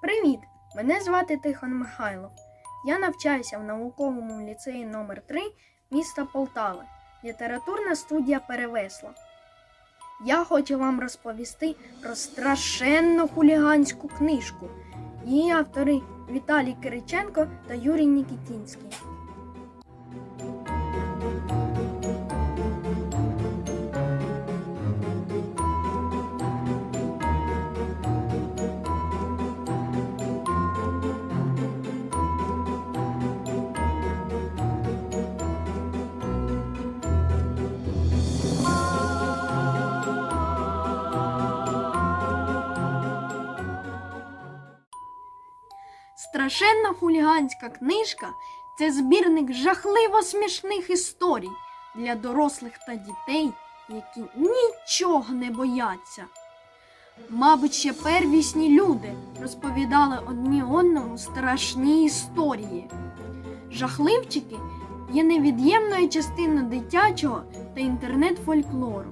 Привіт! Мене звати Тихон Михайлов. Я навчаюся в науковому ліцеї номер 3 міста Полтави. Літературна студія Перевесла. Я хочу вам розповісти про страшенно хуліганську книжку. Її автори Віталій Кириченко та Юрій Нікітінський. Страшенно хуліганська книжка це збірник жахливо смішних історій для дорослих та дітей, які нічого не бояться. Мабуть, ще первісні люди розповідали одні одному страшні історії. Жахливчики є невід'ємною частиною дитячого та інтернет-фольклору.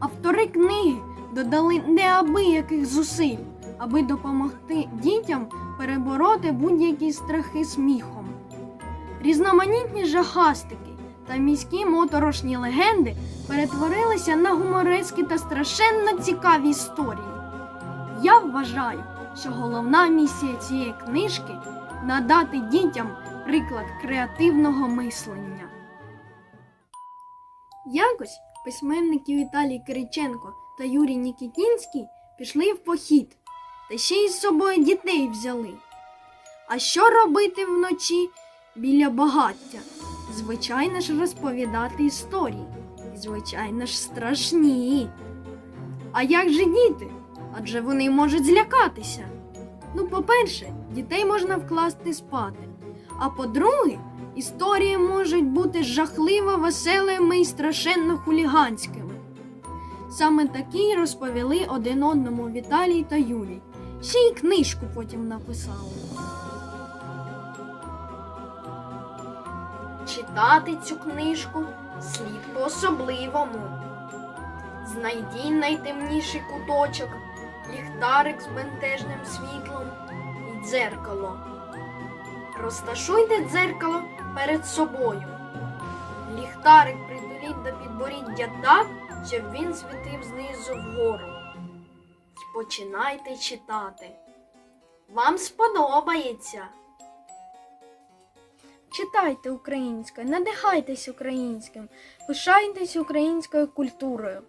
Автори книги додали неабияких зусиль, аби допомогти дітям перебороти будь-які страхи сміхом. Різноманітні жахастики та міські моторошні легенди перетворилися на гуморески та страшенно цікаві історії. Я вважаю, що головна місія цієї книжки надати дітям приклад креативного мислення. Якось письменники Віталій Кириченко та Юрій Нікітінський пішли в похід та ще й з собою дітей взяли. А що робити вночі біля багаття? Звичайно ж розповідати історії. І, звичайно ж, страшні. А як же діти? Адже вони можуть злякатися. Ну, по-перше, дітей можна вкласти спати. А по-друге, історії можуть бути жахливо веселими і страшенно хуліганськими. Саме такі розповіли один одному Віталій та Юрій. Ще й книжку потім написали. Читати цю книжку слід по-особливому. Знайдіть найтемніший куточок, ліхтарик з бентежним світлом і дзеркало. Розташуйте дзеркало перед собою. Ліхтарик притуліть до підборіддя так, щоб він світив знизу вгору. Починайте читати. Вам сподобається. Читайте українською, надихайтесь українським, пишайтесь українською культурою.